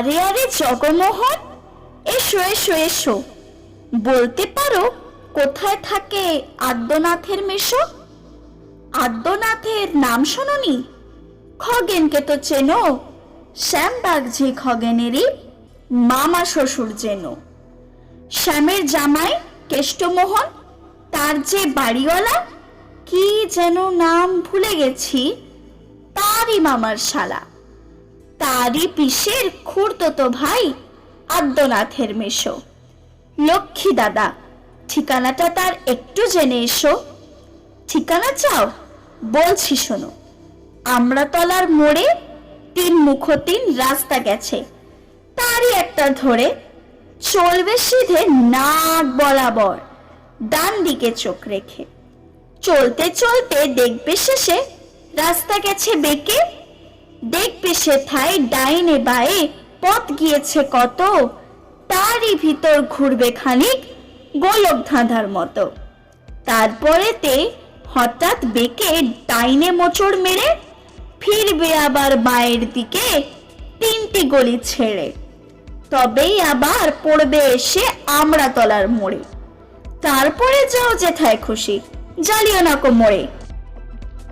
আরে আরে জগমোহন, এসো এসো এসো। বলতে পারো কোথায় থাকে আদ্যনাথের মেশো? আদ্যনাথের নাম শোনি খগেনকে তো চেনো। শ্যামবাগ যে খগেনেরই মামা শ্বশুর যেন। শ্যামের জামাই কেষ্টমোহন, তার যে বাড়িওয়ালা, কি যেন নাম ভুলে গেছি, তারই মামার শালা। তারই পিসের খুড়তো ভাই আদ্যনাথের মেশো। লক্ষ্মী দাদা, ঠিকানাটা তার একটু জেনে এসো। ঠিকানা চাও? বলছি শোনো, আমরাতলার মোড়ে তিন মুখ তিন রাস্তা গেছে। তারই একটা ধরে চলবে সিধে নাক বরাবর, ডান দিকে চোখ রেখে। চলতে চলতে দেখবে শেষে রাস্তা গেছে বেঁকে দেখবে সেথায় ডাইনে বায়ে পথ গিয়েছে কত, তারই ভিতর ঘুরবে খানিক গোলক ধাঁধার মতো। তারপরেতে হঠাৎ বেঁকে ডাইনে মোচড় মেরে ফিরবে আবার বায়ের দিকে তিনটি গলি ছেড়ে। তবেই আবার পড়বে এসে আমরা তলার মোড়ে। তারপরে যাও যেথায় খুশি, জ্বালিও না কো মোড়ে।